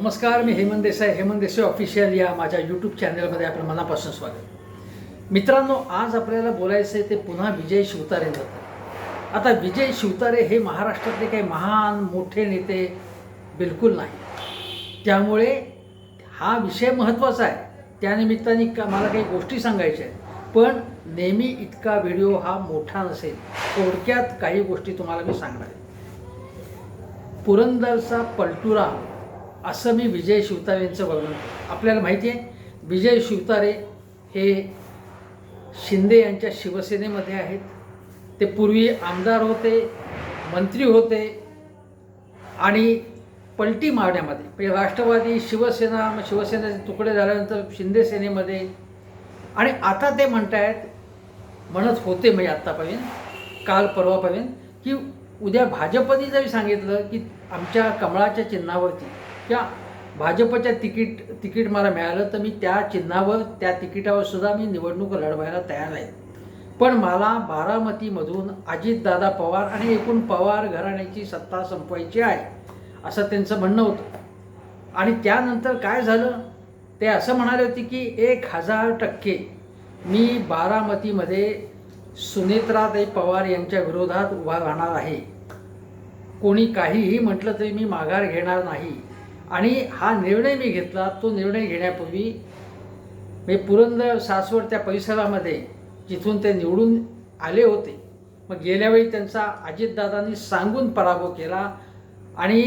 नमस्कार मी हेमंत देसाई हेमंत देसाई ऑफिशियल या माझ्या यूट्यूब चॅनलमध्ये आपलं मनापासून स्वागत. मित्रांनो आज आपल्याला बोलायचं आहे ते पुन्हा विजय शिवतारेंबद्दल आता विजय शिवतारे हे महाराष्ट्रातले काही महान मोठे नेते बिलकुल नाही. त्यामुळे हा विषय महत्त्वाचा आहे. त्यानिमित्ताने का मला काही गोष्टी सांगायच्या आहेत. पण नेहमी इतका व्हिडिओ हा मोठा नसेल थोडक्यात काही गोष्टी तुम्हाला मी सांगणार आहे. पुरंदरचा पलटुराम असं मी विजय शिवतारे यांचं वर्णन आपल्याला माहिती आहे विजय शिवतारे हे शिंदे यांच्या शिवसेनेमध्ये आहेत. ते पूर्वी आमदार होते मंत्री होते आणि पलटी मारण्यामध्ये म्हणजे राष्ट्रवादी शिवसेना मग शिवसेनेचे तुकडे झाल्यानंतर शिंदे सेनेमध्ये. आणि आता ते म्हणतायत म्हणत होते म्हणजे आत्तापर्यंत काल परवापर्यंत की उद्या भाजपने जरी सांगितलं की आमच्या कमळाच्या चिन्हावरती त्या भाजपच्या तिकीट तिकीट मला मिळालं तर मी त्या चिन्हावर त्या तिकिटावर सुद्धा मी निवडणूक लढवायला तयार आहे. पण मला बारामतीमधून अजितदादा पवार आणि एकूण पवार घराण्याची सत्ता संपवायची आहे असं त्यांचं म्हणणं होतं. आणि त्यानंतर काय झालं? ते असं म्हणाले होते की एक हजार टक्के मी बारामतीमध्ये सुनेत्राताई पवार यांच्या विरोधात उभा राहणार आहे. कोणी काहीही म्हटलं तरी मी माघार घेणार नाही. आणि हा निर्णय मी घेतला तो निर्णय घेण्यापूर्वी मी पुरंदर सासवड त्या परिसरामध्ये जिथून ते निवडून आले होते. मग गेल्यावेळी त्यांचा अजितदादांनी सांगून पराभव केला आणि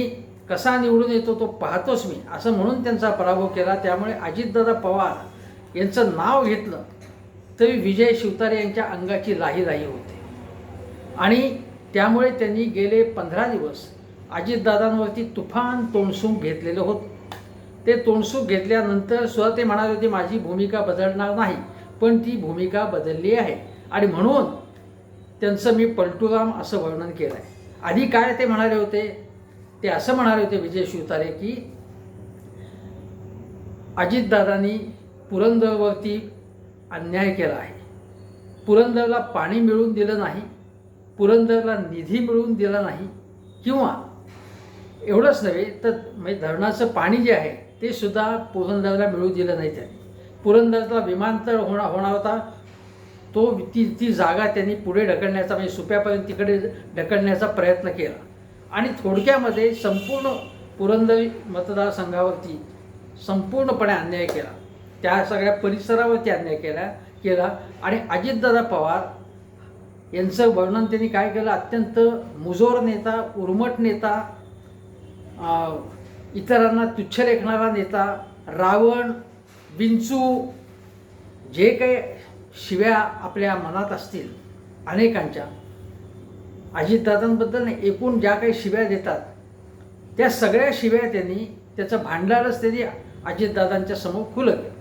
कसा निवडून येतो तो पाहतोच मी. असं म्हणून त्यांचा पराभव केला. त्यामुळे अजितदादा पवार यांचं नाव घेतलं तरी विजय शिवतारे यांच्या अंगाची लाही लाही होते. आणि त्यामुळे त्यांनी गेले पंधरा दिवस अजितदादांवरती तुफान तोंडसूक घेतलेलं होतं. ते तोंडसूक घेतल्यानंतर सुद्धा ते म्हणाले होते माझी भूमिका बदलणार नाही पण ती भूमिका बदलली आहे. आणि म्हणून त्यांचं मी पलटूराम असं वर्णन केलं आहे आधी काय ते म्हणाले होते? ते असं म्हणाले होते विजय शिवतारे की अजितदादांनी पुरंदरवरती अन्याय केला आहे. पुरंदरला पाणी मिळवून दिलं नाही पुरंदरला निधी मिळवून दिला नाही किंवा एवढंच नव्हे तर म्हणजे धरणाचं पाणी जे आहे ते सुद्धा पुरंदरला मिळू दिलं नाही त्यांनी. पुरंदरला विमानतळ होणार होणार होता. तो ती ती जागा त्यांनी पुढे ढकलण्याचा म्हणजे सुप्यापर्यंत तिकडे ढकलण्याचा प्रयत्न केला. आणि थोडक्यामध्ये संपूर्ण पुरंदर मतदारसंघावरती संपूर्णपणे अन्याय केला. त्या सगळ्या परिसरावरती अन्याय केला केला. आणि अजितदादा पवार यांचं वर्णन त्यांनी काय केलं? अत्यंत मुजोर नेता उर्मट नेता इतरांना तुच्छ लेखणारा नेता रावण विंचू जे काही शिव्या आपल्या मनात असतील अनेकांच्या अजितदादांबद्दल एकूण ज्या काही शिव्या देतात त्या सगळ्या शिव्या त्यांनी त्याचं भांडारच त्यांनी अजितदादांच्या समोर खुलं केलं.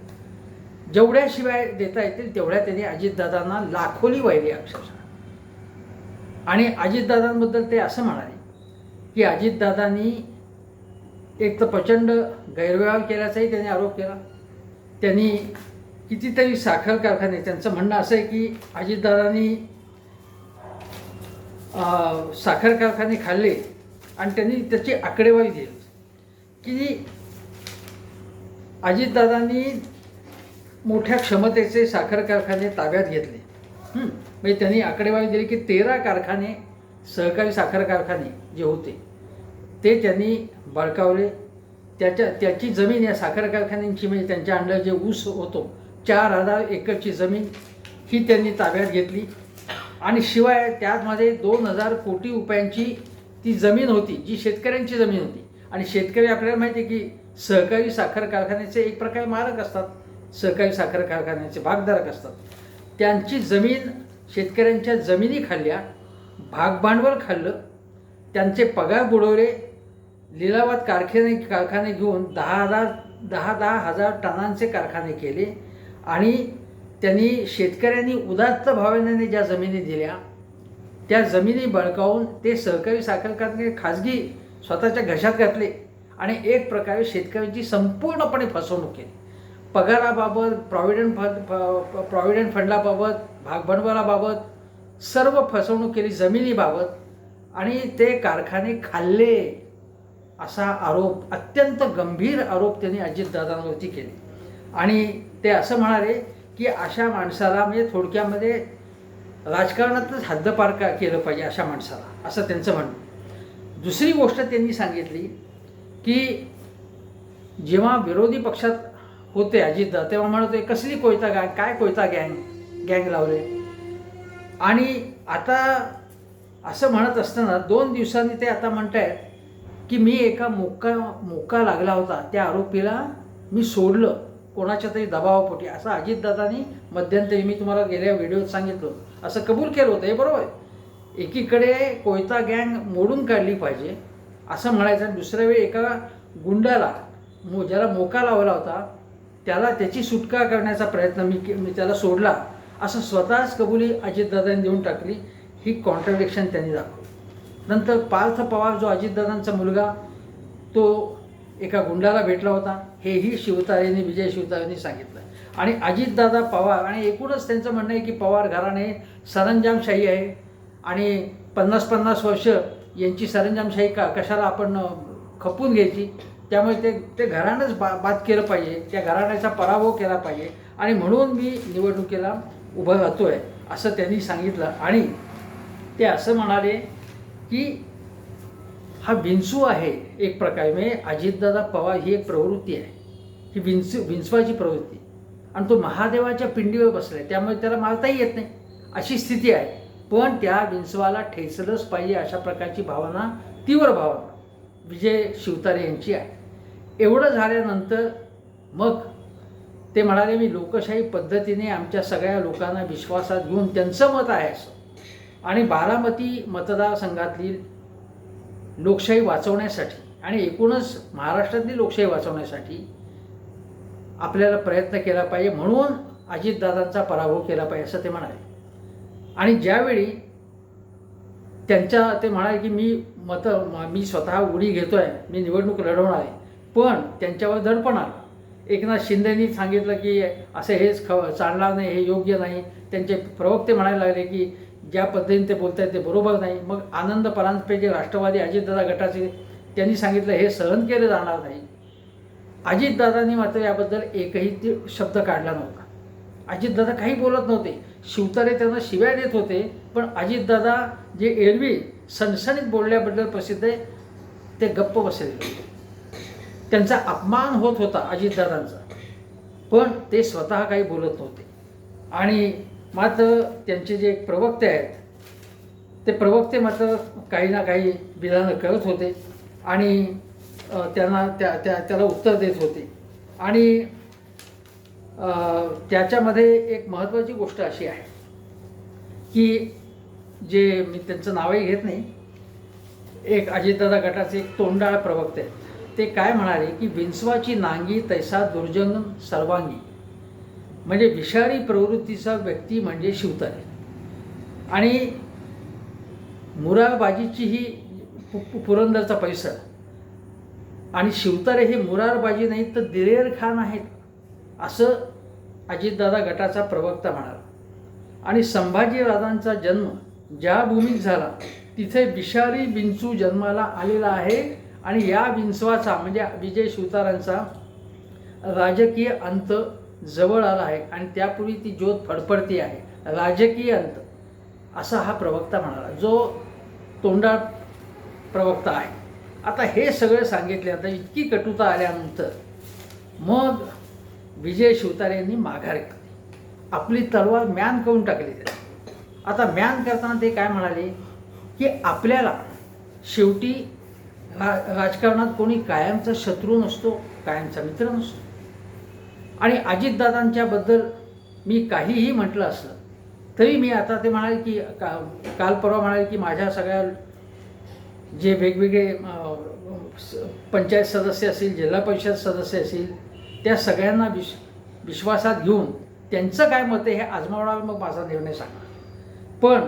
जेवढ्या शिवाय देता येतील तेवढ्या त्यांनी अजितदादांना लाखोली वाहिली अक्षरशः. आणि अजितदादांबद्दल ते असं म्हणाले की अजितदादांनी एक तर प्रचंड गैरव्यवहार केल्याचाही त्यांनी आरोप केला. त्यांनी कितीतरी साखर कारखाने त्यांचं म्हणणं असं आहे की अजितदारांनी साखर कारखाने खाल्ले आणि त्यांनी त्याची आकडेवारी दिली. की अजितदादांनी मोठ्या क्षमतेचे साखर कारखाने ताब्यात घेतले. म्हणजे त्यांनी आकडेवारी दिली की तेरा कारखाने सहकारी साखर कारखाने जे होते ते त्यांनी बळकावले. त्याच्या त्याची जमीन या साखर कारखान्यांची म्हणजे त्यांच्या अंडर जे ऊस होतो चार हजार एकरची जमीन ही त्यांनी ताब्यात घेतली. आणि शिवाय त्यामध्ये दोन हजार कोटी रुपयांची ती जमीन होती जी शेतकऱ्यांची जमीन होती. आणि शेतकरी आपल्याला माहिती आहे की सहकारी साखर कारखान्याचे एक प्रकारे मालक असतात सहकारी साखर कारखान्याचे भागधारक असतात. त्यांची जमीन शेतकऱ्यांच्या जमिनी खाल्ल्या भागभांडवल खाल्लं त्यांचे पगार बुडवले लिलावात कारखाने कारखाने घेऊन दहा हजार दहा दहा हजार टनांचे कारखाने केले आणि त्यांनी शेतकऱ्यांनी उदात्त भावनेने ज्या जमिनी दिल्या त्या जमिनी बळकावून ते सहकारी साखर कारखाने खाजगी स्वतःच्या घशात घातले आणि एक प्रकारे शेतकऱ्यांची संपूर्णपणे फसवणूक केली. पगाराबाबत प्रॉव्हिडंट फंड प्रॉव्हिडंट फंडाबाबत भागभांडवलाबाबत सर्व फसवणूक केली जमिनीबाबत आणि ते कारखाने खाल्ले. असा आरोप अत्यंत गंभीर आरोप त्यांनी अजितदादांवरती केले. आणि ते असं म्हणाले की अशा माणसाला म्हणजे थोडक्यामध्ये राजकारणातच हद्दपार का केलं पाहिजे अशा माणसाला? असं त्यांचं म्हणणं. दुसरी गोष्ट त्यांनी सांगितली की जेव्हा विरोधी पक्षात होते अजितदा तेव्हा म्हणत होते कसली कोयता गँग काय कोयता गँग गँग लावले? आणि आता असं म्हणत असताना दोन दिवसांनी ते आता म्हणत आहेत की मी एका मोका मोका लागला होता. त्या आरोपीला मी सोडलं. कोणाच्या तरी दबावापोटी. असं अजितदादांनी मध्यंतरी मी तुम्हाला गेल्या व्हिडिओत सांगितलं. असं कबूल केलं होतं. हे बरोबर आहे. एकीकडे कोयता गँग मोडून काढली पाहिजे. असं म्हणायचं. आणि दुसऱ्या वेळी एका गुंडाला मो ज्याला मोका लावला होता त्याला त्याची सुटका करण्याचा प्रयत्न मी के मी त्याला सोडला. असं स्वतःच कबुली अजितदादांनी देऊन टाकली. ही कॉन्ट्रडिक्शन त्यांनी दाखवली. नंतर पार्थ पवार जो अजितदादांचा मुलगा तो एका गुंडाला भेटला होता. हेही शिवतारेने विजय शिवतारेने सांगितलं. आणि अजितदादा पवार आणि एकूणच त्यांचं म्हणणं आहे की पवार घराणे सरंजामशाही आहे. आणि पन्नास पन्नास वर्ष यांची सरंजामशाही का कशाला आपण खपून घ्यायची? त्यामुळे ते ते घराणंच बा बाद केलं पाहिजे. त्या घराण्याचा पराभव केला पाहिजे. आणि म्हणून मी निवडणुकीला उभं राहतो आहे असं त्यांनी सांगितलं. आणि ते असं म्हणाले की हा विंचू आहे एक प्रकारे. म्हणजे अजितदादा पवार ही एक प्रवृत्ती आहे. ही विंचू विंचवाची प्रवृत्ती. आणि तो महादेवाच्या पिंडीवर बसला आहे त्यामुळे त्याला मारताही येत नाही. अशी स्थिती आहे. पण त्या विंचवाला ठेचलंच पाहिजे अशा प्रकारची भावना तीव्र भावना विजय शिवतारे यांची आहे. एवढं झाल्यानंतर मग ते म्हणाले मी लोकशाही पद्धतीने आमच्या सगळ्या लोकांना विश्वासात घेऊन त्यांचं मत आहे असं. आणि बारामती मतदारसंघातली लोकशाही वाचवण्यासाठी आणि एकूणच महाराष्ट्रातली लोकशाही वाचवण्यासाठी आपल्याला प्रयत्न केला पाहिजे म्हणून अजितदादांचा पराभव केला पाहिजे असं ते म्हणाले. आणि ज्यावेळी त्यांच्या ते म्हणाले की मी मत मी स्वतः उडी घेतो आहे मी निवडणूक लढवणार आहे पण त्यांच्यावर दडपण आलं. एकनाथ शिंदेनी सांगितलं की असं हेच ख चालणार नाही हे योग्य नाही. त्यांचे प्रवक्ते म्हणायला लागले की ज्या पद्धतीने ते बोलत आहेत ते बरोबर नाही. मग आनंद परांजपे जे राष्ट्रवादी अजितदादा गटाचे त्यांनी सांगितलं हे सहन केलं जाणार नाही. अजितदादांनी मात्र याबद्दल एकही ते शब्द काढला नव्हता. अजितदादा काही बोलत नव्हते. शिवतारे त्यांना शिव्या देत होते पण अजितदादा जे एरवी सणसणीत बोलल्याबद्दल प्रसिद्ध आहे ते गप्प बसलेले होते. त्यांचा अपमान होत होता अजितदादांचा पण ते स्वतः काही बोलत नव्हते. आणि मात्र त्यांचे जे प्रवक्ते आहेत ते प्रवक्ते मात्र काही ना काही विधानं करत होते आणि त्यांना त्या त्या त्याला उत्तर देत होते. आणि त्याच्यामध्ये एक महत्त्वाची गोष्ट अशी आहे की जे मी त्यांचं नावही घेत नाही एक अजितदादा गटाचे एक तोंडाळ प्रवक्ते आहेत. ते काय म्हणाले की विंस्वाची नांगी तैसा दुर्जन सर्वांगी. म्हणजे विषारी प्रवृत्तीचा व्यक्ती म्हणजे शिवतारे. आणि मुरारबाजीची ही पु पुरंदरचा पैसा. आणि शिवतारे हे मुरारबाजी नाही तर दिलेर खान आहेत असं अजितदादा गटाचा प्रवक्ता म्हणाला. आणि संभाजीराजांचा जन्म ज्या भूमीत झाला तिथे विषारी विंचू जन्माला आलेला आहे आणि या विंचवाचा म्हणजे विजय शिवतारांचा राजकीय अंत जवळ आला आहे आणि त्यापूर्वी ती ज्योत फडफडती आहे. राजकीय अंत. असा हा प्रवक्ता म्हणाला. जो तोंडाळ प्रवक्ता आहे. आता हे सगळं सांगितल्यानंतर इतकी कटुता आल्यानंतर मग विजय शिवतारे यांनी माघार घेतली. आपली तलवार म्यान करून टाकली त्यांनी. आता म्यान करताना ते काय म्हणाले? की आपल्याला शेवटी रा राजकारणात कोणी कायमचा शत्रू नसतो कायमचा मित्र नसतो. आणि अजितदादांच्याबद्दल मी काहीही म्हटलं असलं तरी मी आता ते म्हणाले की का काल परवा म्हणाले की माझ्या सगळ्या जे वेगवेगळे पंचायत सदस्य असतील जिल्हा परिषद सदस्य असतील त्या सगळ्यांना विश विश्वासात घेऊन त्यांचं काय मत आहे हे आजमावणार मग माझा निर्णय सांगा पण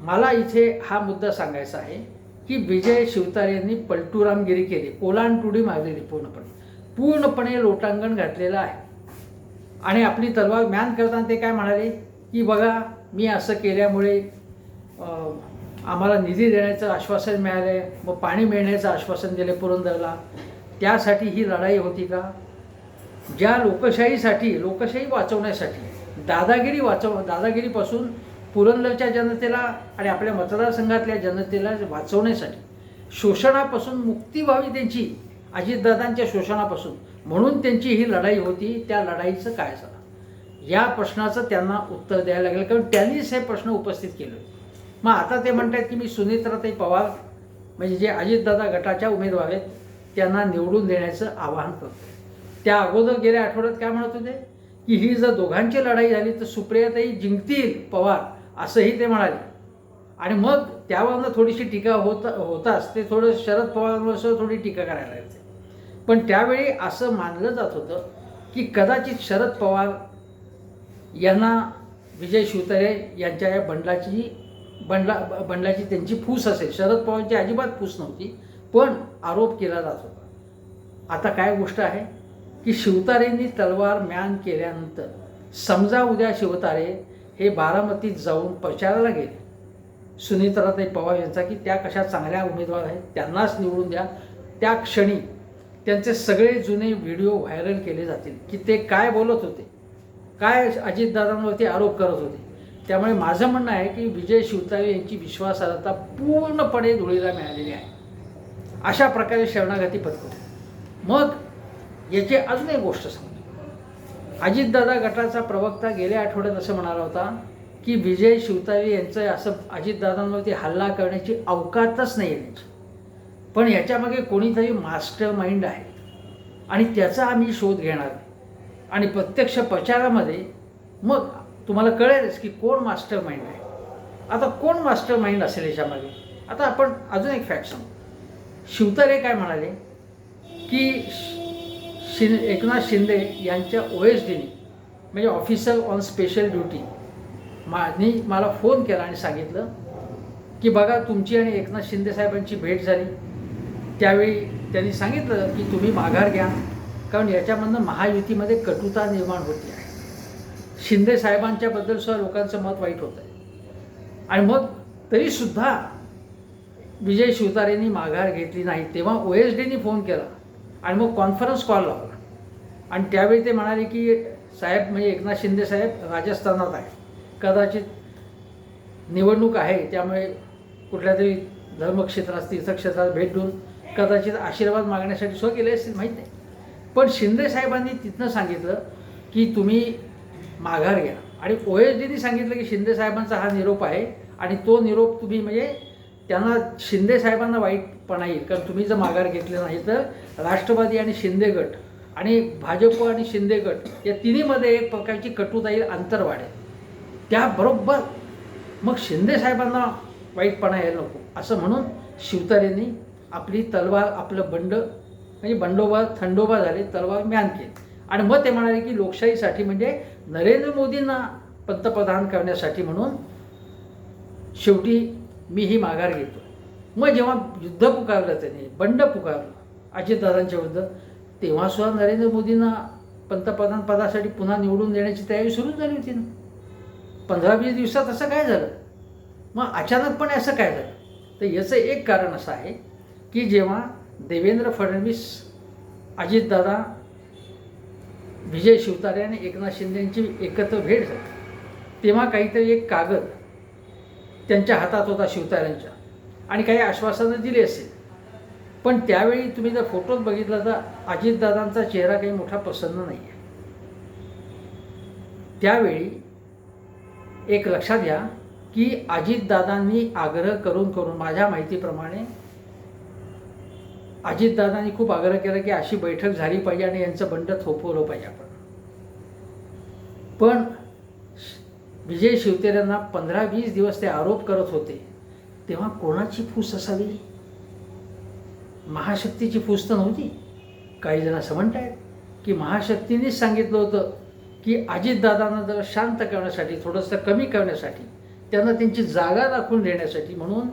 मला इथे हा मुद्दा सांगायचा आहे की विजय शिवतारे यांनी पलटूरामगिरी केली ओलांटुडी मारलेली पूर्णपणे. पूर्णपणे लोटांगण घातलेलं आहे. आणि आपली तलवार म्यान करताना ते काय म्हणाले? की बघा मी असं केल्यामुळे आम्हाला निधी देण्याचं आश्वासन मिळालं आहे व पाणी मिळण्याचं आश्वासन दिले पुरंदरला. त्यासाठी ही लढाई होती का? ज्या लोकशाहीसाठी लोकशाही वाचवण्यासाठी दादागिरी वाचव दादागिरीपासून पुरंदरच्या जनतेला आणि आपल्या मतदारसंघातल्या जनतेला वाचवण्यासाठी शोषणापासून मुक्ती व्हावी त्यांची अजितदादांच्या शोषणापासून. म्हणून त्यांची ही लढाई होती त्या लढाईचं काय झालं या प्रश्नाचं त्यांना उत्तर द्यायला लागेल कारण त्यांनीच हे प्रश्न उपस्थित केले. मग आता ते म्हणतात की मी सुनेत्राताई पवार म्हणजे जे अजितदादा गटाच्या उमेदवार आहेत त्यांना निवडून देण्याचं आवाहन करतो त्या अगोदर गेल्या आठवड्यात काय म्हणत होते? की ही जर दोघांची लढाई झाली तर सुप्रियाताई जिंकतील पवार असंही ते म्हणाले. आणि मग त्यावरनं थोडीशी टीका होत होताच ते थोडं शरद पवारांवर थोडी टीका करायला येते पण त्यावेळी असं मानलं जात होतं की कदाचित शरद पवार यांना विजय शिवतारे यांच्या या बंडलाची बंडला बंडलाची त्यांची फूस असेल. शरद पवारांची अजिबात फूस नव्हती पण आरोप केला जात होता. आता काय गोष्ट आहे? की शिवतारेंनी तलवार म्यान केल्यानंतर समजा उद्या शिवतारे हे बारामतीत जाऊन प्रचाराला गेले. सुनीत्राताई पवार यांचा की त्या कशा चांगल्या उमेदवार आहेत त्यांनाच निवडून द्या. त्या क्षणी त्यांचे सगळे जुने व्हिडिओ व्हायरल केले जातील की ते काय बोलत होते? काय अजितदादांवरती आरोप करत होते? त्यामुळे माझं म्हणणं आहे की विजय शिवतारे यांची विश्वासार्हता पूर्णपणे धुळीला मिळालेली आहे. अशा प्रकारे शरणागती पत्करली मग याची अजून एक गोष्ट सांगतो. अजितदादा गटाचा प्रवक्ता गेल्या आठवड्यात असं म्हणाला होता की विजय शिवतारे यांचं असं अजितदादांवरती हल्ला करण्याची अवकातच नाही आहे पण याच्यामागे कोणीतरी मास्टर माइंड आहे. आणि त्याचा आम्ही शोध घेणार आणि प्रत्यक्ष प्रचारामध्ये मग तुम्हाला कळेलच की कोण मास्टर माइंड आहे. आता कोण मास्टर माइंड असेल याच्यामागे? आता आपण अजून एक फॅक्ट सांगू. शिवतारे काय म्हणाले? की शिन एकनाथ शिंदे यांच्या ओ एस डीने म्हणजे ऑफिसर ऑन स्पेशल ड्युटी मानी मला फोन केला आणि सांगितलं की बघा तुमची आणि एकनाथ शिंदे साहेबांची भेट झाली. त्यावेळी त्यांनी सांगितलं की तुम्ही माघार घ्या. कारण याच्यामधनं महायुतीमध्ये कटुता निर्माण होती. आहे शिंदे साहेबांच्याबद्दल सुद्धा लोकांचं मत वाईट होतं. आहे आणि मग तरीसुद्धा विजय शिवतारेंनी माघार घेतली नाही. तेव्हा ओ एस डीनी फोन केला आणि मग कॉन्फरन्स कॉल लावला. आणि त्यावेळी ते म्हणाले की साहेब म्हणजे एकनाथ शिंदे साहेब राजस्थानात आहे कदाचित निवडणूक आहे त्यामुळे कुठल्या तरी धर्मक्षेत्रात तीर्थक्षेत्रात भेट देऊन कदाचित आशीर्वाद मागण्यासाठी सो गेले असतील माहीत नाही. पण शिंदे साहेबांनी तिथनं सांगितलं की तुम्ही माघार घ्या. आणि ओ एस डीनी सांगितलं की शिंदे साहेबांचा हा निरोप आहे आणि तो निरोप तुम्ही म्हणजे त्यांना शिंदे साहेबांना वाईटपणा येईल कारण तुम्ही जर माघार घेतले नाही तर राष्ट्रवादी आणि शिंदे गट आणि भाजप आणि शिंदे गट या तिन्हीमध्ये एक प्रकारची कटुता येईल अंतर वाढेल. त्याबरोबर मग शिंदे साहेबांना वाईटपणा यायला नको. असं म्हणून शिवतारेंनी आपली तलवार आपलं बंड म्हणजे बंडोबा थंडोबा झाले तलवार म्यान केली. आणि मग ते म्हणाले की लोकशाहीसाठी म्हणजे नरेंद्र मोदींना पंतप्रधान करण्यासाठी म्हणून शेवटी मी ही माघार घेतो. मग जेव्हा युद्ध पुकारलं त्याने बंड पुकारलं अजितदादांच्या विरुद्ध तेव्हासुद्धा नरेंद्र मोदींना पंतप्रधान पदासाठी पुन्हा निवडून देण्याची तयारी सुरू झाली होती ना. पंधरा वीस दिवसात असं काय झालं? मग अचानकपणे असं काय झालं? तर याचं एक कारण असं आहे की जेव्हा देवेंद्र फडणवीस अजितदादा विजय शिवतारे आणि एकनाथ शिंदे यांची एकत्र भेट झाली तेव्हा काहीतरी एक कागद त्यांच्या हातात होता शिवतारेंच्या आणि काही आश्वासनं दिली असेल. पण त्यावेळी तुम्ही जर फोटोत बघितला तर अजितदादांचा चेहरा काही मोठा प्रसन्न नाही आहे त्यावेळी एक लक्षात घ्या की अजितदादांनी आग्रह करून करून माझ्या माहितीप्रमाणे अजितदादांनी खूप आग्रह केला की अशी बैठक झाली पाहिजे आणि यांचं बंड थोपवलं पाहिजे आपण. पण विजय शिवतेऱ्यांना पंधरा वीस दिवस ते आरोप करत होते तेव्हा कोणाची फूस असावी? महाशक्तीची फूस तर नव्हती. काही जण असं म्हणतायत की महाशक्तीनेच सांगितलं होतं की अजितदादांना जरा शांत करण्यासाठी थोडंसं कमी करण्यासाठी त्यांना त्यांची जागा दाखवून देण्यासाठी म्हणून.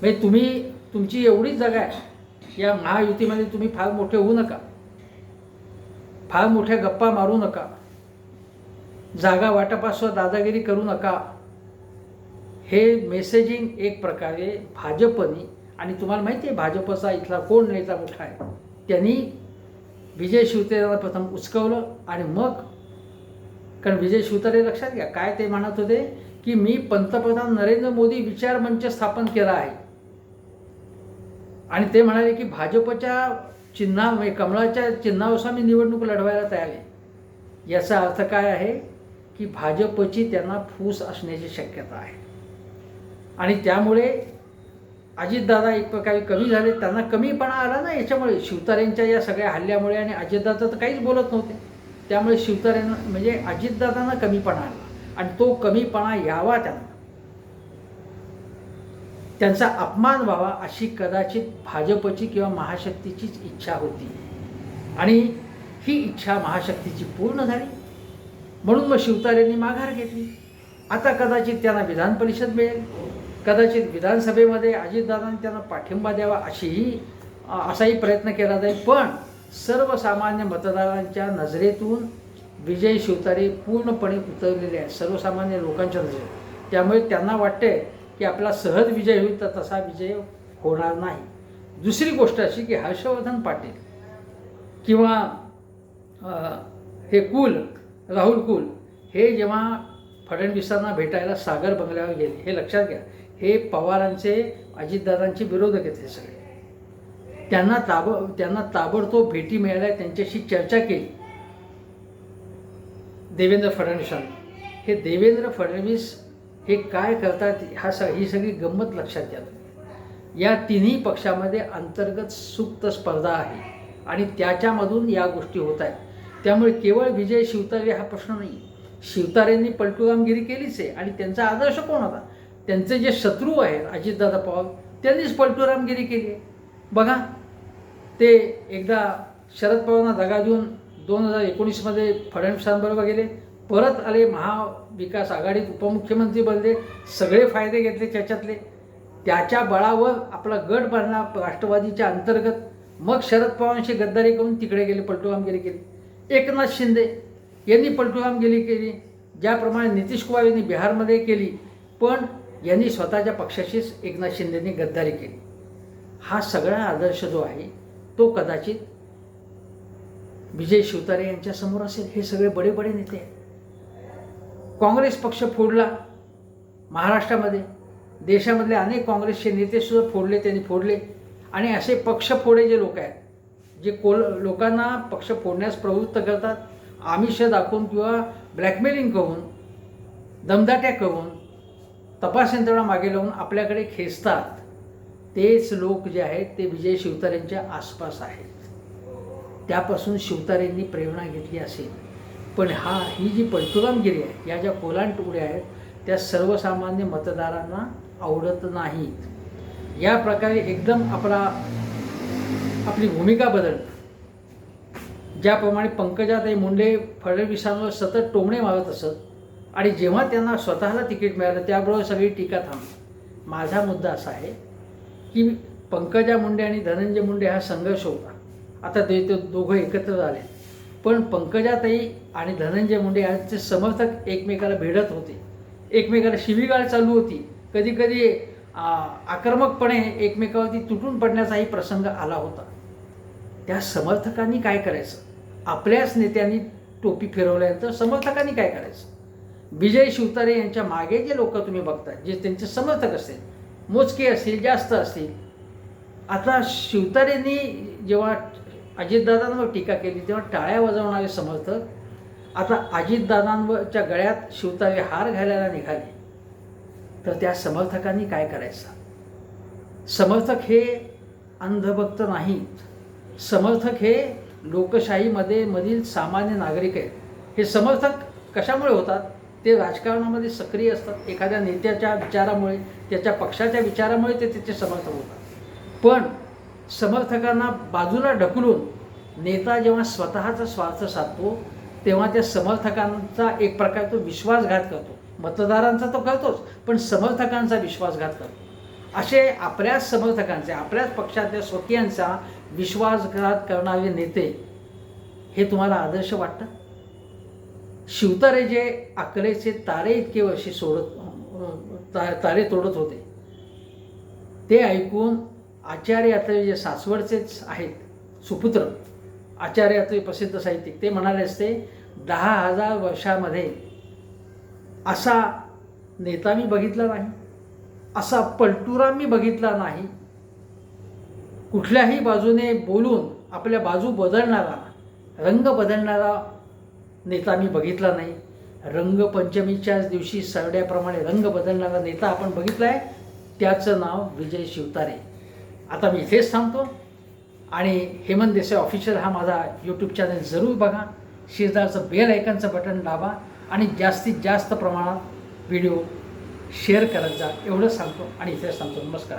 म्हणजे तुम्ही तुमची एवढीच जागा आहे. या महायुतीमध्ये तुम्ही फार मोठे होऊ नका. फार मोठ्या गप्पा मारू नका. जागा वाटपासुद्धा दादागिरी करू नका. हे मेसेजिंग एक प्रकारे भाजपनी आणि तुम्हाला माहिती आहे भाजपचा इथला कोण नेता मोठा आहे? त्यांनी विजय शिवतारेला प्रथम उचकवलं आणि मग कारण विजय शिवतारे लक्षात घ्या काय ते म्हणत होते की मी पंतप्रधान नरेंद्र मोदी विचार मंच स्थापन केला आहे. आणि ते म्हणाले की भाजपच्या चिन्हा म्हणजे कमळाच्या चिन्हावसा मी निवडणूक लढवायला तयार आहे. याचा अर्थ काय आहे की भाजपची त्यांना फूस असण्याची शक्यता आहे. आणि त्यामुळे अजितदादा एक प्रकारे कमी झाले त्यांना कमीपणा आला ना याच्यामुळे. शिवतारेंच्या या सगळ्या हल्ल्यामुळे आणि अजितदादा तर काहीच बोलत नव्हते. त्यामुळे शिवतारेंना म्हणजे अजितदादांना कमीपणा आला. आणि तो कमीपणा यावा त्यांना. त्यांचा अपमान व्हावा अशी कदाचित भाजपची किंवा महाशक्तीचीच इच्छा होती. आणि ही इच्छा महाशक्तीची पूर्ण झाली. म्हणून मग शिवतारेंनी माघार घेतली. आता कदाचित त्यांना विधान परिषद मिळेल. कदाचित विधानसभेमध्ये अजितदादांनी त्यांना पाठिंबा द्यावा अशीही असाही प्रयत्न केला जाईल. पण सर्वसामान्य मतदारांच्या नजरेतून विजय शिवतारे पूर्णपणे उतरलेले आहेत. सर्वसामान्य लोकांच्या नजरेत त्यामुळे त्यांना वाटते की आपला सहज विजय होईल तर तसा विजय होणार नाही. दुसरी गोष्ट अशी की हर्षवर्धन पाटील किंवा हे कुल राहुल कुल हे जेव्हा फडणवीसांना भेटायला सागर बंगल्यावर गेले हे लक्षात घ्या हे पवारांचे अजितदादांचे विरोधक आहेत हे सगळे. त्यांना ताब त्यांना ताबडतोब भेटी मिळाल्या त्यांच्याशी चर्चा केली. देवेंद्र फडणवीसांनी. हे देवेंद्र फडणवीस हे काय करतात हा स ही सगळी गंमत लक्षात घ्या. या तिन्ही पक्षामध्ये अंतर्गत सुप्त स्पर्धा आहे आणि त्याच्यामधून या गोष्टी होत आहेत. त्यामुळे केवळ विजय शिवतारे हा प्रश्न नाही. शिवतारेंनी पलटूरामगिरी केलीच आहे आणि त्यांचा आदर्श कोण होता? त्यांचे जे शत्रू आहेत अजितदादा पवार त्यांनीच पलटूरामगिरी केली आहे. बघा ते एकदा शरद पवारांना दगा देऊन दोन हजार एकोणीसमध्ये फडणवीसांबरोबर गेले परत आले महा विकास आघाडीत उपमुख्यमंत्री बनले सगळे फायदे घेतले त्याच्यातले. त्याच्या बळावर आपला गट बांधला राष्ट्रवादीच्या अंतर्गत. मग शरद पवारांशी गद्दारी करून तिकडे गेले पलटूरामगिरी केली. एकनाथ शिंदे यांनी पलटूरामगिरी केली ज्याप्रमाणे नितीश कुमार यांनी बिहारमध्ये केली पण यांनी स्वतःच्या पक्षाशीच एकनाथ शिंदेनी गद्दारी केली. हा सगळा आदर्श जो आहे तो कदाचित विजय शिवतारे यांच्यासमोर असेल. हे सगळे बडे बडे नेते आहेत. काँग्रेस पक्ष फोडला. महाराष्ट्रामध्ये देशामधले अनेक काँग्रेसचे नेतेसुद्धा फोडले त्यांनी फोडले. आणि असे पक्ष फोडे जे लोक आहेत जे कोल लोकांना पक्ष फोडण्यास प्रवृत्त करतात आमिष दाखवून किंवा ब्लॅकमेलिंग करून दमदाट्या करून तपास यंत्रणा मागे लावून आपल्याकडे खेचतात तेच लोक जे आहेत ते विजय शिवतारेंच्या आसपास आहेत. त्यापासून शिवतारेंनी प्रेरणा घेतली असेल. पण हा ही जी पंचुरामगिरी आहे या ज्या कोलांटुकड्या आहेत त्या सर्वसामान्य मतदारांना आवडत नाहीत. या प्रकारे एकदम आपला आपली भूमिका बदलणं ज्याप्रमाणे पंकजाताई मुंडे फडणवीसांवर सतत टोमणे मारत असत आणि जेव्हा त्यांना स्वतःला तिकीट मिळालं त्याबरोबर सगळी टीका थांब माझा मुद्दा असा आहे की पंकजा मुंडे आणि धनंजय मुंडे हा संघर्ष होता. आता ते दोघं एकत्र झाले. पण पंकजाताई आणि धनंजय मुंडे यांचे समर्थक एकमेकाला भिडत होते. एकमेकाला शिवीगाळ चालू होती. कधीकधी आक्रमकपणे एकमेकावरती तुटून पडण्याचाही प्रसंग आला होता. त्या समर्थकांनी काय करायचं? आपल्याच नेत्यांनी टोपी फिरवल्यानंतर समर्थकांनी काय करायचं? विजय शिवतारे यांच्या मागे जे लोक तुम्ही बघता जे त्यांचे समर्थक असतील मोजके असतील जास्त असतील. आता शिवतारेंनी जेव्हा अजितदादांवर टीका केली तेव्हा टाळ्या वाजवणारे समर्थक आता अजितदादांवरच्या गळ्यात शिवतारे हार घालायला निघाले. तर त्या समर्थकांनी काय करायचं? समर्थक हे अंधभक्त नाहीत. समर्थक हे लोकशाहीमध्ये मधील सामान्य नागरिक आहेत. हे समर्थक कशामुळे होतात? ते राजकारणामध्ये सक्रिय असतात. एखाद्या नेत्याच्या विचारामुळे त्याच्या पक्षाच्या विचारामुळे ते त्याचे समर्थक होतात. पण समर्थकांना बाजूला ढकलून नेता जेव्हा स्वतःचा स्वार्थ साधतो तेव्हा त्या समर्थकांचा एक प्रकार तो विश्वासघात करतो. मतदारांचा तो करतोच पण समर्थकांचा विश्वासघात करतो. असे आपल्याच समर्थकांचे आपल्याच पक्षातल्या स्वकीयांचा विश्वासघात करणारे नेते हे तुम्हाला आदर्श वाटतं? शिवतारे जे अकलेचे तारे इतके वर्षी सोडत तारे तोडत होते ते ऐकून आचार्य अत्रे जे सासवडचेच आहेत सुपुत्र आचार्य अत्रे प्रसिद्ध साहित्यिक ते म्हणाले असते दहा हजार वर्षामध्ये असा नेता मी बघितला नाही असा पलटुरा मी बघितला नाही. कुठल्याही बाजूने बोलून आपल्या बाजू बदलणारा रंग बदलणारा नेता मी बघितला नाही. रंगपंचमीच्याच दिवशी सरड्याप्रमाणे रंग बदलणारा नेता आपण बघितला आहे त्याचं नाव विजय शिवतारे. आता मी इथेच थांबतो. आणि हेमंत देसाई ऑफिशियल हा माझा यूट्यूब चॅनल जरूर बघा. शेजारचं बेल ऐकनचं बटन दाबा आणि जास्तीत जास्त प्रमाणात व्हिडिओ शेअर करत जा. एवढंच सांगतो आणि इथेच सांगतो नमस्कार.